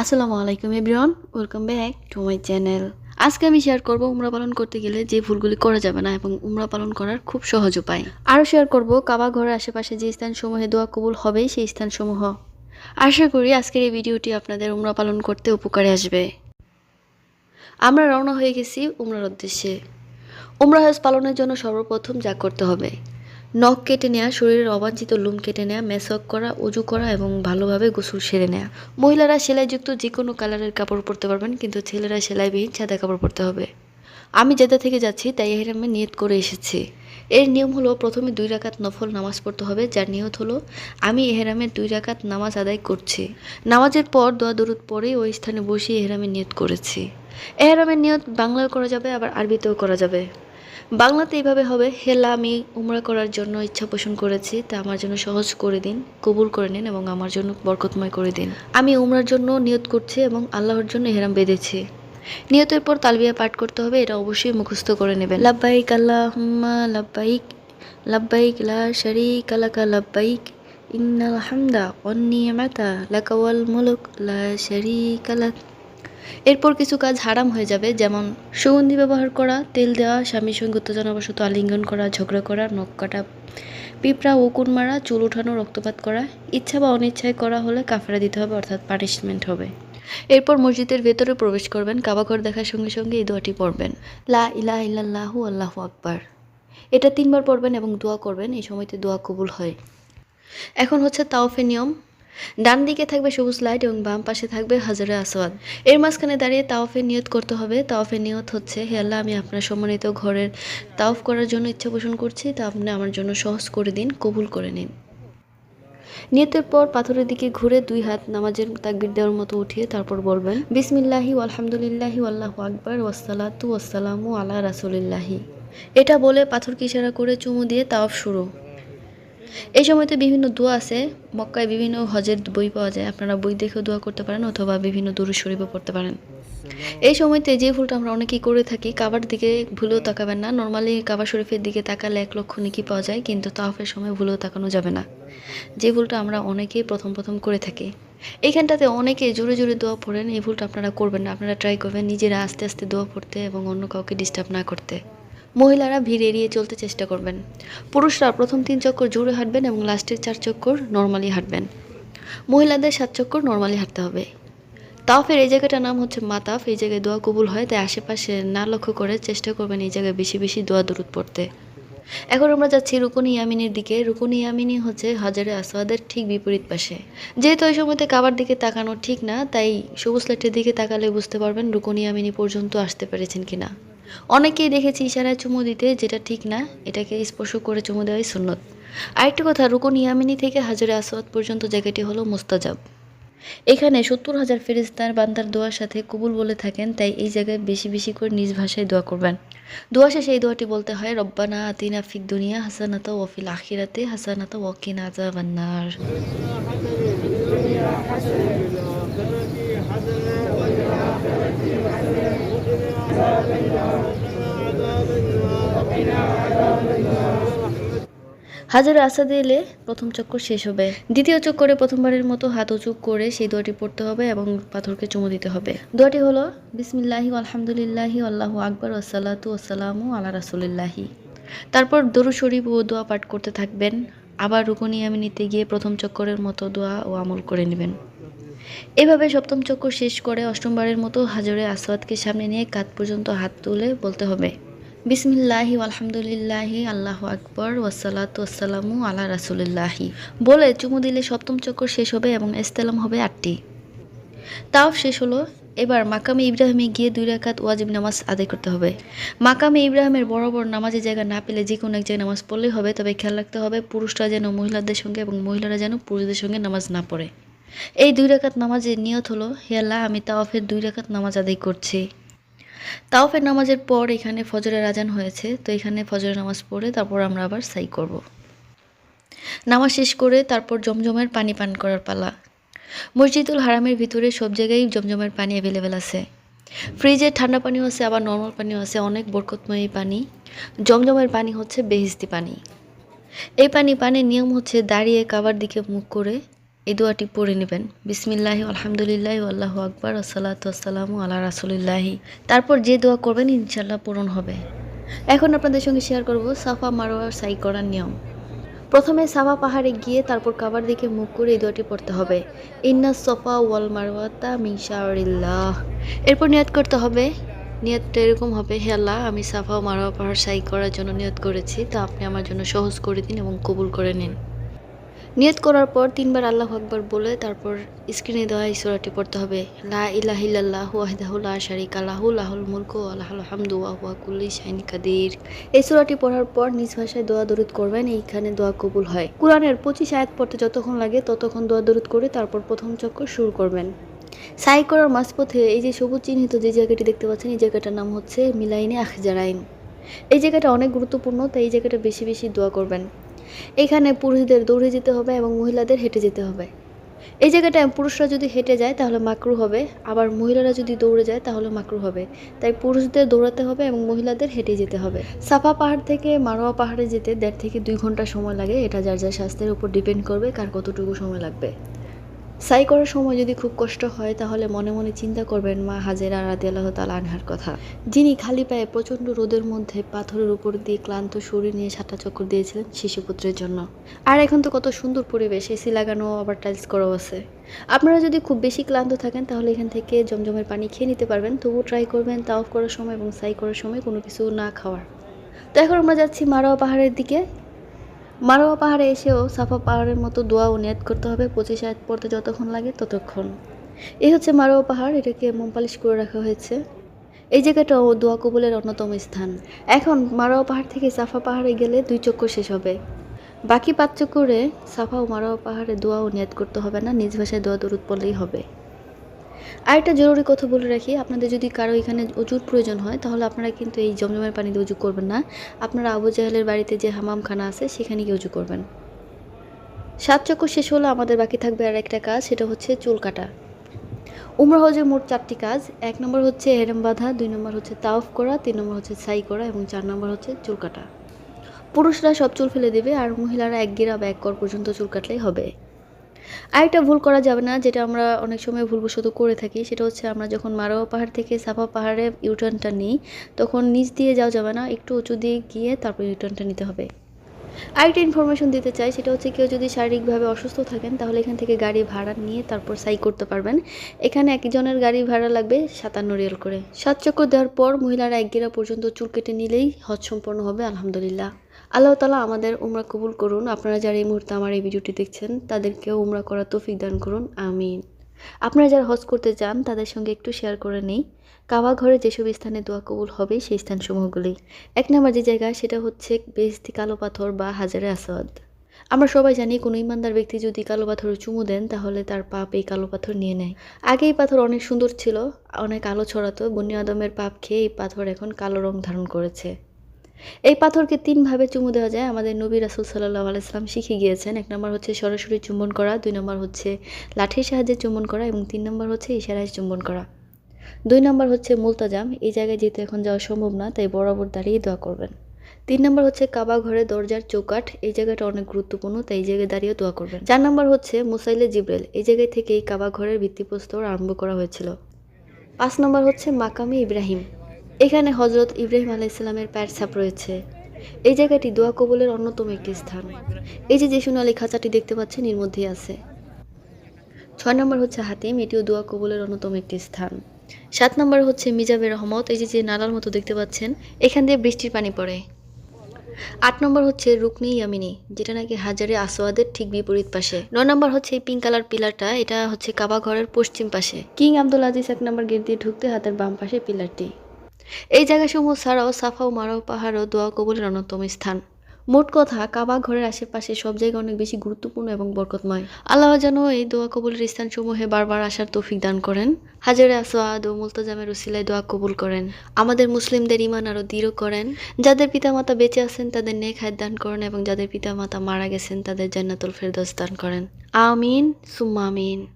আসসালামু আলাইকুম everyone, welcome back to my channel. আজকে আমি শেয়ার করব উমরা পালন করতে গেলে যে ভুলগুলি করা যাবে না এবং উমরা পালন করার খুব সহজ উপায়। আরও শেয়ার করব কাবা ঘরের আশেপাশে যে স্থানসমূহে দোয়া কবুল হবে সেই স্থানসমূহ। আশা করি আজকের এই ভিডিওটি আপনাদের উমরা পালন করতে উপকারে আসবে। আমরা রওনা হয়ে গেছি উমরার উদ্দেশ্যে। উমরা হজ পালনের জন্য সর্বপ্রথম যা করতে হবে নখ কেটে নেওয়া শরীরের অবাঞ্ছিত লুম কেটে নেওয়া মেসক করা, উজু করা এবং ভালোভাবে গোসল সেরে নেওয়া মহিলারা সেলাইযুক্ত যে কোনো কালারের কাপড় পরতে পারবেন, কিন্তু ছেলেরা সেলাইবিহীন সাদা কাপড় পরতে হবে। আমি যেটা থেকে যাচ্ছি, তাই এহেরামে নিয়ত করে এসেছি। এর নিয়ম হলো, প্রথমে দুই রাকাত নফল নামাজ পড়তে হবে। যার নিয়ত হলো, আমি এহেরামের দুই রাকাত নামাজ আদায় করছি। নামাজের পর দোয়া দরুদ পরে ওই স্থানে বসে এহেরামের নিয়ত করেছি। এহেরামের নিয়ত বাংলায় করা যাবে, আবার আরবিতেও করা যাবে। বাংলাতে এইভাবে হবে হেলা আমি উমরা করার জন্য ইচ্ছা পোষণ করেছি, তা আমার জন্য সহজ করে দিন, কবুল করে নিন এবং আমার জন্য বরকতময় করে দিন। আমি উমরার জন্য নিয়ত করছি এবং আল্লাহর জন্য হেরাম বেঁধেছি। নিয়তের পর তালবিয়া পাঠ করতে হবে, এটা অবশ্যই মুখস্থ করে নেবেন। লাব্বাইক আল্লাহুম্মা লাব্বাইক লাব্বাইক লা শারীক লাকা লাব্বাইক, ইন্নাল হামদা ওয়ান নিয়ামাতা লাকা ওয়াল মুলক লা শারীকা লাক এরপর কিছু কাজ হারাম হয়ে যাবে, যেমন সুগন্ধি ব্যবহার করা, তেল দেওয়া, স্বামীর সঙ্গে উত্তেজনাবশত আলিঙ্গন করা, ঝগড়া করা, নখ কাটা, পিঁপড়া, উকুন মারা, চুল উঠানো রক্তপাত করা, ইচ্ছা বা অনিচ্ছায় করা হলে কাফেরা দিতে হবে, অর্থাৎ পানিশমেন্ট হবে। এরপর মসজিদের ভেতরে প্রবেশ করবেন, কাবাঘর দেখার সঙ্গে সঙ্গে এই দোয়াটি পড়বেন, লা ইলাহ ইল্লাল্লাহু, আল্লাহু আকবার। এটা তিনবার পড়বেন এবং দোয়া করবেন, এই সময়তে দোয়া কবুল হয়। এখন হচ্ছে তাওফে নিয়ম ডান দিকে থাকবে সবুজ লাইট এবং বাম পাশে থাকবে হাজারে আসওয়াদ। এর মাঝখানে দাঁড়িয়ে তাওফের নিয়ত করতে হবে। তাওফের নিয়ত হচ্ছে, হে আল্লাহ, আমি আপনার সম্মানিত ঘরের তাওফ করার জন্য ইচ্ছা পোষণ করছি। তা আপনি আমার জন্য সহজ করে দিন, কবুল করে নিন। নিয়তের পর পাথরের দিকে ঘুরে দুই হাত নামাজের তাকবির দেওয়ার মতো উঠিয়ে তারপর বলবেন, বিসমিল্লাহি আলহামদুলিল্লাহি আল্লাহু আকবার ওয়াসালাতু ওয়াসালামু আলা রাসুলিল্লাহি। এটা বলে পাথরকে ইশারা করে চুমু দিয়ে তাওফ শুরু। এই সময়তে বিভিন্ন দোয়া আছে। মক্কায় বিভিন্ন হজের বই পাওয়া যায়। আপনারা বই দেখেও দোয়া করতে পারেন অথবা বিভিন্ন দুরু শরীফও পড়তে পারেন। এই সময়তে যে ভুলটা আমরা অনেকেই করে থাকি, কাবার দিকে ভুলেও তাকাবেন না। নর্মালি কাবার শরীফের দিকে তাকালে এক লক্ষ নিকি পাওয়া যায়, কিন্তু তাওফের সময় ভুলেও তাকানো যাবে না। যে ভুলটা আমরা অনেকেই প্রথম প্রথম করে থাকি। এইখানটাতে অনেকে জোরে জোরে দোয়া পড়েন। এই ভুলটা আপনারা করবেন না। আপনারা ট্রাই করবেন নিজেরা আস্তে আস্তে দোয়া পড়তে এবং অন্য কাউকে ডিস্টার্ব না করতে। মহিলারা ভিড় এড়িয়ে চলতে চেষ্টা করবেন। পুরুষরা প্রথম তিন চক্কর জোরে হাঁটবেন এবং লাস্টের চার চক্কর নর্মালি হাঁটবেন। মহিলাদের সাত চক্কর নর্মালি হাঁটতে হবে। তাওফের এই জায়গাটার নাম হচ্ছে মাতাফ। এই জায়গায় দোয়া কবুল হয়, তাই আশেপাশে না লক্ষ্য করে চেষ্টা করবেন এই জায়গায় বেশি বেশি দোয়া দরুদ পড়তে। এখন আমরা যাচ্ছি রুকুনি ইয়ামিনের দিকে। রুকুনি ইয়ামিনী হচ্ছে হাজারে আসওয়াদের ঠিক বিপরীত পাশে। যেহেতু ওই সময়তে কাবার দিকে তাকানো ঠিক না, তাই সবুজ লাইটের দিকে তাকালে বুঝতে পারবেন রুকুনি ইয়ামিনী পর্যন্ত আসতে পেরেছেন কিনা। অনেকেই দেখেছি ইশারায় চুমু দিতে যেটা ঠিক না এটাকে স্পর্শ করে চুমু দেওয়াই সুন্নত আরেকটা কথা রুকুন ইয়ামিনী থেকে হাজারে আসওয়াদ পর্যন্ত জায়গাটি হলো মুস্তাজাব এখানে সত্তর হাজার ফেরিস্তার বান্দার দোয়ার সাথে কবুল বলে থাকেন তাই এই জায়গায় বেশি বেশি করে নিজ ভাষায় দোয়া করবেন দোয়া শেষে এই দোয়াটি বলতে হয় রব্বানা আতিনা ফিক দুনিয়া হাসানাতা ওয়াফিল আখিরাতে হাসানাতা ওয়াকিনা আযাবান্নার হাজারে আসাদে এলে প্রথম চক্কর শেষ হবে। দ্বিতীয় চক্করে প্রথমবারের মতো হাত উঁচু করে সেই দোয়াটি পড়তে হবে এবং পাথরকে চুমু দিতে হবে। দোয়াটি হলো, বিসমিল্লাহি আলহামদুলিল্লাহি, আল্লাহু আকবর ওসালাতু ওসালামু আল্লাহ রাসুলিল্লাহি। তারপর দরু শরীফ ও দোয়া পাঠ করতে থাকবেন। আবার রুকুনি আমি নিতে গিয়ে প্রথম চক্করের মতো দোয়া ও আমল করে নেবেন। এভাবে সপ্তম চক্কর শেষ করে অষ্টমবারের মতো হাজরে আসওয়াদকে সামনে নিয়ে কাত পর্যন্ত হাত তুলে বলতে হবে। বিসমিল্লাহি আলহামদুলিল্লাহি আল্লাহ আকবর ওয়াসালাত ওয়াসালামু আলা রাসুলিল্লাহি। বলে চুমু দিলে সপ্তম চক্কর শেষ হবে এবং এস্তেলাম হবে আটটি। তাও শেষ হলো, এবার মাকামে ইব্রাহিমে গিয়ে দুই রাকাত ওয়াজিব নামাজ আদায় করতে হবে। মাকামে ইব্রাহিমের বড় নামাজের জায়গা না পেলে যে কোনো এক জায়গায় নামাজ পড়লেই হবে, তবে খেয়াল রাখতে হবে পুরুষরা যেন মহিলাদের সঙ্গে এবং মহিলারা যেন পুরুষদের সঙ্গে নামাজ না পড়ে। এই দুই রাকাত নামাজের নিয়ত হলো, হে আল্লাহ, আমি তাওয়াফের দুই রাকাত নামাজ আদায় করছি। তাওফের নামাজের পর এখানে ফজরের আজান হয়েছে, তো এখানে ফজরের নামাজ পড়ে তারপর আমরা আবার সাই করব। নামাজ শেষ করে তারপর জমজমের পানি পান করার পালা। মসজিদুল হারামের ভিতরে সব জায়গায় জমজমের পানি অ্যাভেলেবেল আছে। ফ্রিজে ঠান্ডা পানিও আছে, আবার নর্মাল পানিও আছে, অনেক বরকতময়ী পানি। জমজমের পানি হচ্ছে বেহিস্তি পানি। এই পানি পানির নিয়ম হচ্ছে দাঁড়িয়ে কাবার দিকে মুখ করে এই দোয়াটি পড়ে নেবেন। বিসমিল্লাহ, আলহামদুলিল্লাহ আল্লাহ আকবর, আসসালাতু আসসালামু আল্লাহ রাসুলিল্লাহি। তারপর যে দোয়া করবেন ইনশাল্লাহ পূরণ হবে। এখন আপনাদের সঙ্গে শেয়ার করব সাফা মারোয়া সাই করার নিয়ম। প্রথমে সাফা পাহাড়ে গিয়ে তারপর কাবার দিকে মুখ করে এই দোয়াটি পড়তে হবে। ইন্না সফা ওয়াল মারওয়াতা মিনশারিল্লাহ এরপর নিয়ত করতে হবে। নিয়তটা এরকম হবে, হে আল্লাহ, আমি সাফা ও মারোয়া পাহাড় সাই করার জন্য নিয়ত করেছি। তা আপনি আমার জন্য সহজ করে দিন এবং কবুল করে নিন। নিয়ত করার পর তিনবার আল্লাহ আকবর বলে তারপর স্ক্রিনে দেওয়া এই সূরাটি পড়তে হবে। লা ইলাহিল্লাহ ওয়াহদাহু লা শারিকা লাহু, লাহুল মুলকু ওয়া লাহুল হামদু ওয়া হুয়া কুল্লি শাইইন কাদির। এই সূরাটি পড়ার পর নিজ ভাষায় দোয়া দরুদ করবেন, এইখানে দোয়া কবুল হয়। কোরআনের পঁচিশ আয়াত পড়তে যতক্ষণ লাগে ততক্ষণ দোয়া দরুদ করে তারপর প্রথম চক্কর শুরু করবেন। সাই করার মাঝপথে এই যে সবুজ চিহ্নিত যে জায়গাটি দেখতে পাচ্ছেন, এই জায়গাটার নাম হচ্ছে মিলাইনে আখজারাইন। এই জায়গাটা অনেক গুরুত্বপূর্ণ, তাই এই জায়গাটা বেশি বেশি দোয়া করবেন। এখানে পুরুষদের দৌড়ে যেতে হবে এবং মহিলাদের হেঁটে যেতে হবে। এই জায়গাটায় পুরুষরা যদি হেঁটে যায়, তাহলে মাকরু হবে। আবার মহিলারা যদি দৌড়ে যায়, তাহলে মাকরু হবে। তাই পুরুষদের দৌড়াতে হবে এবং মহিলাদের হেঁটে যেতে হবে। সাফা পাহাড় থেকে মারোয়া পাহাড়ে যেতে দেড় থেকে দুই ঘণ্টা সময় লাগে। এটা যার যার স্বাস্থ্যের উপর ডিপেন্ড করবে, কার কতটুকু সময় লাগবে। সাই করার সময় যদি খুব কষ্ট হয়, তাহলে মনে মনে চিন্তা করবেন মা হাজেরা রাদি আল্লাহ তাল আনহার কথা। যিনি খালি পায়ে প্রচণ্ড রোদের মধ্যে পাথরের উপর দিয়ে ক্লান্ত শরীর নিয়ে সাঁটা চক্কর দিয়েছিলেন শিশুপুত্রের জন্য। আর এখন তো কত সুন্দর পরিবেশ, এসি লাগানো, আবার টাইলস করাও আছে। আপনারা যদি খুব বেশি ক্লান্ত থাকেন, তাহলে এখান থেকে জমজমের পানি খেয়ে নিতে পারবেন। তবুও ট্রাই করবেন তাওফ করার সময় এবং সাই করার সময় কোনো কিছু না খাওয়ার। তো এখন আমরা যাচ্ছি মারোয়া পাহাড়ের দিকে। মারোয়া পাহাড়ে এসেও সাফা পাহাড়ের মতো দোয়া ও নিয়াত করতে হবে, পঁচিশ আয়াত পড়তে যতক্ষণ লাগে ততক্ষণ। এই হচ্ছে মারোয়া পাহাড়, এটাকে মোমপালিশ করে রাখা হয়েছে। এই জায়গাটাও দোয়া কবুলের অন্যতম স্থান। এখন মারোয়া পাহাড় থেকে সাফা পাহাড়ে গেলে দুই চক্কর শেষ হবে। বাকি পাঁচ চক্করে সাফা ও মারোয়া পাহাড়ে দোয়া ও নিয়াত করতে হবে না, নিজ ভাষায় দোয়া দরুদ পড়লেই হবে। আর একটা জরুরি কথা বলে রাখি, আপনাদের যদি কারও এখানে উজুর প্রয়োজন হয়, তাহলে আপনারা কিন্তু এই জমজমের পানিতে উজু করবেন না। আপনারা আবু জাহেলের বাড়িতে যে হামামখানা আছে, সেখানে গিয়ে উজু করবেন। সাত চক্কর শেষ হলো, আমাদের বাকি থাকবে আর একটা কাজ, সেটা হচ্ছে চুল কাটা। উমরা হজের মোট চারটি কাজ, এক নম্বর হচ্ছে হেরেম বাঁধা, দুই নম্বর হচ্ছে তাওফ করা, তিন নম্বর হচ্ছে সাই করা এবং চার নম্বর হচ্ছে চুল কাটা। পুরুষরা সব চুল ফেলে দেবে, আর মহিলারা এক গিরা বা এক কর পর্যন্ত চুল কাটলেই হবে। আরেকটা ভুল করা যাবে না, যেটা আমরা অনেক সময় ভুলবশত করে থাকি, সেটা হচ্ছে আমরা যখন মারোয়া পাহাড় থেকে সাফা পাহাড়ে ইউটার্নটা নিই, তখন নিচ দিয়ে যাওয়া যাবে না, একটু উঁচু দিয়ে গিয়ে তারপর ইউটার্নটা নিতে হবে। আরেকটা ইনফরমেশন দিতে চাই, সেটা হচ্ছে কেউ যদি শারীরিকভাবে অসুস্থ থাকেন, তাহলে এখান থেকে গাড়ি ভাড়া নিয়ে তারপর সাই করতে পারবেন। এখানে একজনের গাড়ি ভাড়া লাগবে সাতান্ন রিয়াল করে। সাত চক্কর দেওয়ার পর মহিলারা এক গেরা পর্যন্ত চুল কেটে নিলেই হজ সম্পন্ন হবে, আলহামদুলিল্লাহ। আল্লাহ তালা আমাদের উমরা কবুল করুন। আপনারা যারা এই মুহূর্তে আমার এই ভিডিওটি দেখছেন তাদেরকেও উমরা করা তৌফিক দান করুন। আমিন। আপনারা যারা হজ করতে চান, তাদের সঙ্গে একটু শেয়ার করে নেই। কাবা ঘরে যেসব স্থানে দোয়া কবুল হবে, সেই স্থানসমূহগুলি। এক নম্বর যে জায়গা, সেটা হচ্ছে বেহস্তি কালো পাথর বা হাজারে আসাদ। আমরা সবাই জানি, কোনো ইমানদার ব্যক্তি যদি কালো পাথরে চুমু দেন, তাহলে তার পাপ এই কালো পাথর নিয়ে নেয়। আগে এই পাথর অনেক সুন্দর ছিল, অনেক আলো ছড়াতো। বনি আদমের পাপ খেয়ে এই পাথর এখন কালো রং ধারণ করেছে। এই পাথরকে তিনভাবে চুমু দেওয়া যায়। আমাদের নবী রাসুল সাল্লাহ আলাইসলাম শিখে গিয়েছেন। এক নম্বর হচ্ছে সরাসরি চুম্বন করা, দুই নম্বর হচ্ছে লাঠির সাহায্যে চুম্বন করা এবং তিন নম্বর হচ্ছে ইশারায় চুম্বন করা। দুই নম্বর হচ্ছে মুলতাজাম, এই জায়গায় যেহেতু এখন যাওয়া সম্ভব না, তাই বরাবর দাঁড়িয়ে দোয়া করবেন। তিন নম্বর হচ্ছে কাবা ঘরে দরজার চৌকাঠ, এই জায়গাটা অনেক গুরুত্বপূর্ণ, তাই এই জায়গায় দাঁড়িয়ে দোয়া করবেন। চার নম্বর হচ্ছে মুসাইলে জিব্রেল এই জায়গায় থেকেই কাবা ঘরের ভিত্তিপ্রস্তর আরম্ভ করা হয়েছিল। পাঁচ নম্বর হচ্ছে মাকামি ইব্রাহিম এখানে হজরত ইব্রাহিম আলাইসাল্লামের প্যার ছাপ রয়েছে। এই জায়গাটি দোয়া কবুলের অন্যতম একটি স্থান। এই যে যে সোনালী খাঁচাটি দেখতে পাচ্ছেন, এর মধ্যেই আছে। ছয় নম্বর হচ্ছে হাতিম, এটিও দোয়া কবুলের অন্যতম একটি স্থান। সাত নম্বর হচ্ছে মিজাবের রহমত, এই যে যে নালার মতো দেখতে পাচ্ছেন, এখান দিয়ে বৃষ্টির পানি পড়ে। আট নম্বর হচ্ছে রুকনি ইয়ামিনী, যেটা নাকি হাজারে আসোয়াদের ঠিক বিপরীত পাশে। নয় নম্বর হচ্ছে এই পিঙ্ক কালার পিলারটা, এটা হচ্ছে কাবা ঘরের পশ্চিম পাশে। কিং আব্দুল আজিজ এক নম্বর গেট দিয়ে ঢুকতে হাতের বাম পাশে পিলারটি। এই জায়গাসমূহ ছাড়াও সাফা ও মারো পাহাড়ও দোয়া কবুলের অন্যতম স্থান। মোট কথা, কাবা ঘরের আশেপাশে সব জায়গা অনেক বেশি গুরুত্বপূর্ণ এবং বরকতময়। আল্লাহ যেন এই দোয়া কবুলের স্থানসমূহে বারবার আসার তৌফিক দান করেন। হাজারে আসোয়াদ ও মুলতাজামের উসিলায় দোয়া কবুল করেন। আমাদের মুসলিমদের ইমান আরও দৃঢ় করেন। যাদের পিতামাতা বেঁচে আছেন, তাদের নেক হায়াত দান করেন এবং যাদের পিতামাতা মারা গেছেন, তাদের জান্নাতুল ফেরদৌস দান করেন। আমিন, সুম্মা আমিন।